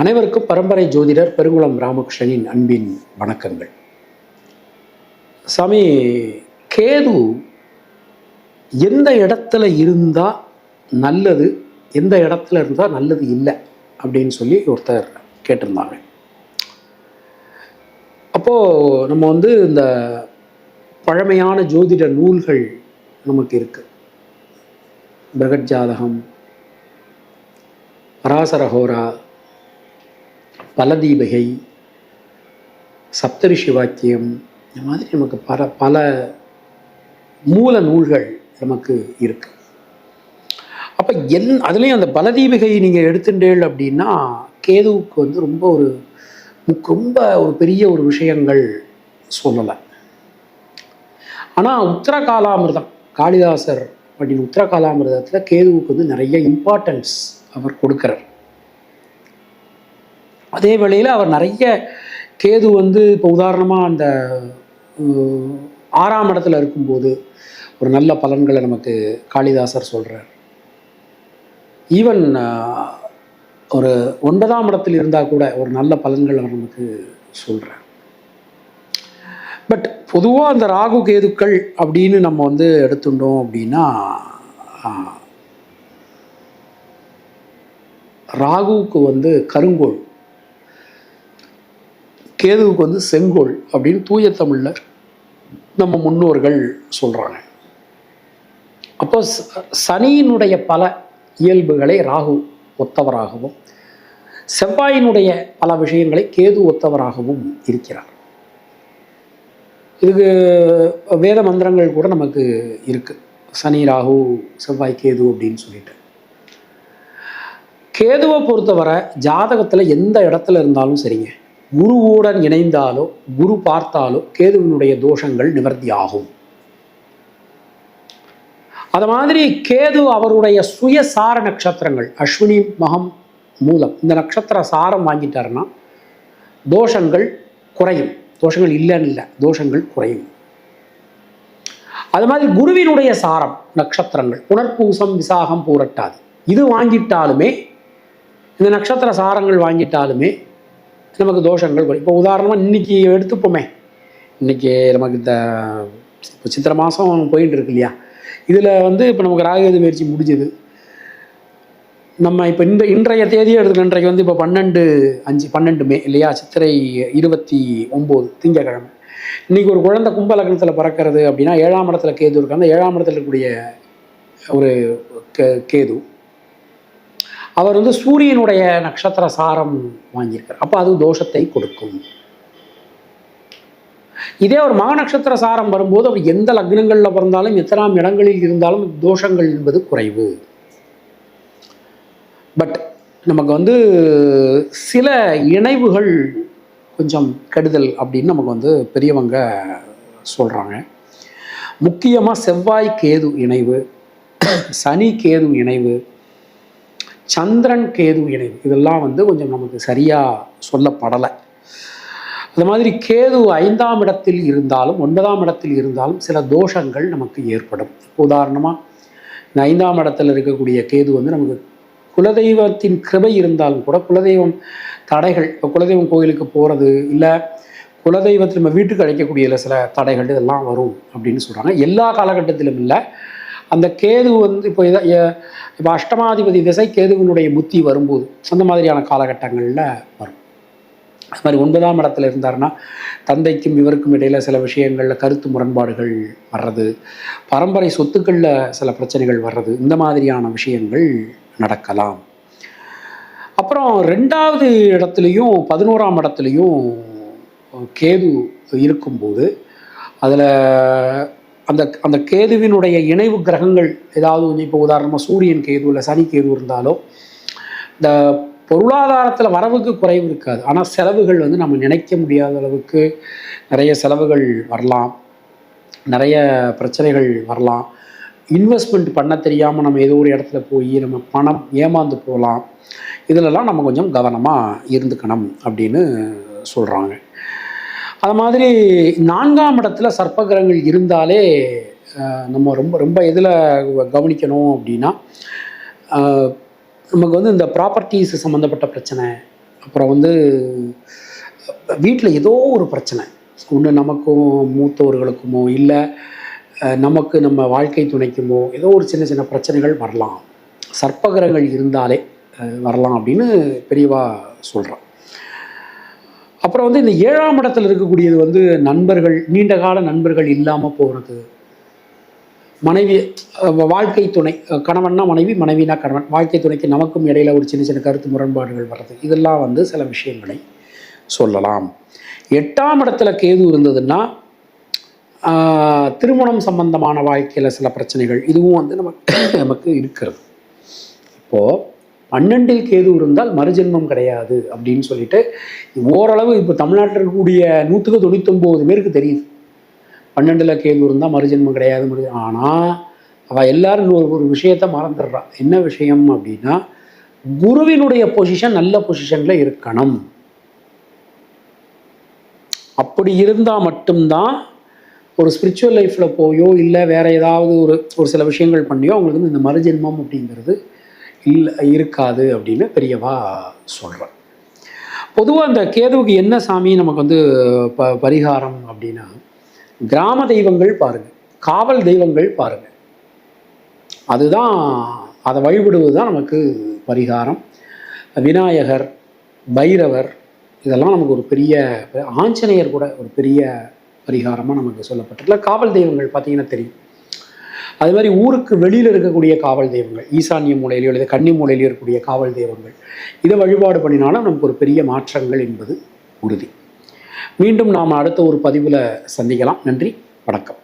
அனைவருக்கும் பரம்பரை ஜோதிடர் பெருங்குளம் ராமகிருஷ்ணனின் அன்பின் வணக்கங்கள். சாமி கேது எந்த இடத்துல இருந்தால் நல்லது எந்த இடத்துல இருந்தால் நல்லது இல்லை அப்படின்னு சொல்லி ஒருத்தர் கேட்டிருந்தாங்க. அப்போது நம்ம வந்து இந்த பழமையான ஜோதிட நூல்கள் நமக்கு இருக்குது பிரகட் ஜாதகம் பராசரஹோரா பலதீபகை சப்தரிஷி வாக்கியம் இந்த மாதிரி நமக்கு பல பல மூல நூல்கள் நமக்கு இருக்கு. அப்போ என் அதுலேயும் அந்த பலதீபிகை நீங்கள் எடுத்துட்டேள் அப்படின்னா கேதுவுக்கு வந்து ரொம்ப ஒரு ரொம்ப ஒரு பெரிய ஒரு விஷயங்கள் சொல்லலை. ஆனால் உத்தர காலாமிர்தம் காளிதாசர் அப்படின்னு உத்தர காலாமிர்தத்தில் கேதுவுக்கு வந்து நிறைய இம்பார்ட்டன்ஸ் அவர் கொடுக்குறார். அதே வேளையில் அவர் நிறைய கேது வந்து இப்போ உதாரணமாக அந்த ஆறாம் இடத்துல இருக்கும்போது ஒரு நல்ல பலன்களை நமக்கு காளிதாசர் சொல்கிறார் ஈவன் ஒரு ஒன்பதாம் இடத்தில் இருந்தால் கூட ஒரு நல்ல பலன்கள் அவர் நமக்கு சொல்கிறார் பட் பொதுவாக அந்த ராகு கேதுக்கள் அப்படின்னு நம்ம வந்து எடுத்துட்டோம் அப்படின்னா ராகுவுக்கு வந்து கருங்கோள். கேதுவுக்கு வந்து செங்கோல் அப்படின்னு தூய தமிழில் நம்ம முன்னோர்கள் சொல்கிறாங்க அப்போ சனியினுடைய பல இயல்புகளை ராகு ஒத்தவராகவும் செவ்வாயினுடைய பல விஷயங்களை கேது ஒத்தவராகவும் இருக்கிறார். இதுக்கு வேத மந்திரங்கள் கூட நமக்கு இருக்குது சனி ராகு செவ்வாய் கேது அப்படின்னு சொல்லிட்டு. கேதுவை பொறுத்தவரை ஜாதகத்தில் எந்த இடத்துல இருந்தாலும் சரிங்க. குருவுடன் இணைந்தாலோ குரு பார்த்தாலோ கேதுவினுடைய தோஷங்கள் நிவர்த்தி ஆகும் அது மாதிரி கேது அவருடைய சுயசார நட்சத்திரங்கள் அஸ்வினி மகம் மூலம் இந்த நட்சத்திர சாரம் வாங்கிட்டாருன்னா தோஷங்கள் குறையும். தோஷங்கள் இல்லைன்னு இல்லை தோஷங்கள் குறையும். அது மாதிரி குருவினுடைய சாரம் நட்சத்திரங்கள் புனர்பூசம் விசாகம் பூரட்டாது. இது வாங்கிட்டாலுமே இந்த நட்சத்திர சாரங்கள் வாங்கிட்டாலுமே நமக்கு தோஷங்கள் வரும். இப்போ உதாரணமாக இன்னைக்கு எடுத்துப்போமே. இன்றைக்கி நமக்கு இந்த இப்போ சித்திரை மாதம் போயிட்டு இருக்கு இல்லையா இதில் வந்து இப்போ நமக்கு ராகுகேது பயிற்சி முடிஞ்சது. நம்ம இப்போ இந்த இன்றைய தேதியை எடுத்துக்க இன்றைக்கு வந்து இப்போ பன்னெண்டு அஞ்சு பன்னெண்டு மே இல்லையா? சித்திரை இருபத்தி ஒம்பது திங்கக்கிழமை. இன்னைக்கு ஒரு குழந்தை கும்ப லக்னத்தில் பிறக்கிறது அப்படின்னா ஏழாம் இடத்துல கேது இருக்கு அந்த ஏழாம் இடத்துல இருக்கக்கூடிய ஒரு கே- கேது. அவர் வந்து சூரியனுடைய நட்சத்திர சாரம் வாங்கியிருக்கார். அப்போ அது தோஷத்தை கொடுக்கும். இதே ஒரு மக நட்சத்திர சாரம் வரும்போது அவர் எந்த லக்னங்களில் பிறந்தாலும் எத்தனாம் இடங்களில் இருந்தாலும் தோஷங்கள் என்பது குறைவு. பட் நமக்கு வந்து சில இணைவுகள் கொஞ்சம் கெடுதல் அப்படின்னு நமக்கு வந்து பெரியவங்க சொல்கிறாங்க முக்கியமாக செவ்வாய் கேது இணைவு சனி கேது இணைவு சந்திரன் கேது இணைவு. இதெல்லாம் வந்து கொஞ்சம் நமக்கு சரியாக சொல்லப்படலை. அது மாதிரி கேது ஐந்தாம் இடத்தில் இருந்தாலும் ஒன்பதாம் இடத்தில் இருந்தாலும் சில தோஷங்கள் நமக்கு ஏற்படும். உதாரணமாக இந்த ஐந்தாம் இடத்துல இருக்கக்கூடிய கேது வந்து நமக்கு குலதெய்வத்தின் கிருபை இருந்தாலும் கூட குலதெய்வம் தடைகள் இப்போ குலதெய்வம் கோயிலுக்கு போகிறது இல்லை குலதெய்வத்தில் நம்ம வீட்டுக்கு அழைக்கக்கூடிய சில தடைகள் இதெல்லாம் வரும் அப்படின்னு சொல்கிறாங்க எல்லா காலகட்டத்திலும் இல்லை அந்த கேது வந்து இப்போ இதை இப்போ அஷ்டமாதிபதி திசை கேதுவினுடைய புத்தி வரும்போது அந்த மாதிரியான காலகட்டங்களில் வரும். அது மாதிரி ஒன்பதாம் இடத்துல இருந்தாருன்னா தந்தைக்கும் இவருக்கும் இடையில் சில விஷயங்களில் கருத்து முரண்பாடுகள் வர்றது பரம்பரை சொத்துக்களில் சில பிரச்சனைகள் வர்றது இந்த மாதிரியான விஷயங்கள் நடக்கலாம். அப்புறம் ரெண்டாவது இடத்துலையும் பதினோராம் இடத்துலையும் கேது இருக்கும்போது அதில் அந்த அந்த கேதுவினுடைய இணைவு கிரகங்கள் ஏதாவது வந்து இப்போ உதாரணமாக சூரியன் கேது இல்லை சனி கேது இருந்தாலோ இந்த பொருளாதாரத்தில் வரவுக்கு குறைவு இருக்காது. ஆனால் செலவுகள் வந்து நம்ம நினைக்க முடியாத அளவுக்கு நிறைய செலவுகள் வரலாம். நிறைய பிரச்சனைகள் வரலாம். இன்வெஸ்ட்மெண்ட் பண்ண தெரியாமல் நம்ம ஏதோ ஒரு இடத்துல போய் நம்ம பணம் ஏமாந்து போகலாம். இதிலெல்லாம் நம்ம கொஞ்சம் கவனமாக இருந்துக்கணும் அப்படின்னு சொல்கிறாங்க அது மாதிரி நான்காம் இடத்துல சர்ப்பகிரகங்கள் இருந்தாலே நம்ம ரொம்ப ரொம்ப எதில் கவனிக்கணும் அப்படின்னா நமக்கு வந்து இந்த ப்ராப்பர்ட்டிஸ் சம்மந்தப்பட்ட பிரச்சனை அப்புறம் வந்து வீட்டில் ஏதோ ஒரு பிரச்சனை. ஒன்று நமக்கும் மூத்தவர்களுக்குமோ இல்லை நமக்கு நம்ம வாழ்க்கை துணைக்குமோ ஏதோ ஒரு சின்ன சின்ன பிரச்சனைகள் வரலாம். சர்ப்பகிரகங்கள் இருந்தாலே வரலாம் அப்படின்னு பெரியவா சொல்கிறான் அப்புறம் வந்து இந்த ஏழாம் இடத்துல இருக்கக்கூடியது வந்து நண்பர்கள் நீண்ட கால நண்பர்கள் இல்லாமல் போகிறது மனைவி வாழ்க்கை துணை கணவன்னா மனைவி மனைவினா கணவன். வாழ்க்கை துணைக்கு நமக்கும் இடையில ஒரு சின்ன சின்ன கருத்து முரண்பாடுகள் வர்றது. இதெல்லாம் வந்து சில விஷயங்களை சொல்லலாம். எட்டாம் இடத்துல கேது இருந்ததுன்னா திருமணம் சம்பந்தமான வாழ்க்கையில் சில பிரச்சனைகள் இதுவும் வந்து நமக்கு நமக்கு இருக்கிறது. இப்போது பன்னெண்டில் கேது இருந்தால் மறுஜென்மம் கிடையாது அப்படின்னு சொல்லிட்டு ஓரளவு இப்போ தமிழ்நாட்டில் இருக்கக்கூடிய நூற்றுக்கு தொண்ணூத்தொம்பது பேருக்கு தெரியுது. பன்னெண்டில் கேது இருந்தால் மறுஜென்மம் கிடையாது முடிஞ்சு ஆனால் அவள் எல்லாரும் ஒரு ஒரு விஷயத்தை மறந்துடுறா. என்ன விஷயம் அப்படின்னா குருவினுடைய பொசிஷன் நல்ல பொசிஷனில் இருக்கணும். அப்படி இருந்தால் மட்டும்தான் ஒரு ஸ்பிரிச்சுவல் லைஃப்பில் போயோ இல்லை வேறு ஏதாவது ஒரு ஒரு சில விஷயங்கள் பண்ணியோ அவங்களுக்கு வந்து இந்த மறுஜென்மம் அப்படிங்கிறது இல்லை இருக்காது அப்படின்னு பெரியவா சொல்கிறேன் பொதுவாக அந்த கேதுவுக்கு என்ன சாமி நமக்கு வந்து ப பரிகாரம் அப்படின்னா கிராம தெய்வங்கள் பாருங்கள் காவல் தெய்வங்கள் பாருங்கள் அதுதான் அதை வழிபடுவது தான் நமக்கு பரிகாரம். விநாயகர் பைரவர் இதெல்லாம் நமக்கு ஒரு பெரிய ஆஞ்சநேயர் கூட ஒரு பெரிய பரிகாரமாக நமக்கு சொல்லப்பட்டிருக்கல. காவல் தெய்வங்கள் பார்த்தீங்கன்னா தெரியும். அது மாதிரி ஊருக்கு வெளியில் இருக்கக்கூடிய காவல் தெய்வங்கள் ஈசான்ய மூலையிலையோ அல்லது கன்னி மூலையிலையோ இருக்கக்கூடிய காவல் தெய்வங்கள் இதை வழிபாடு பண்ணினாலும் நமக்கு ஒரு பெரிய மாற்றங்கள் என்பது உறுதி. மீண்டும் நாம் அடுத்த ஒரு பதிவில் சந்திக்கலாம். நன்றி வணக்கம்.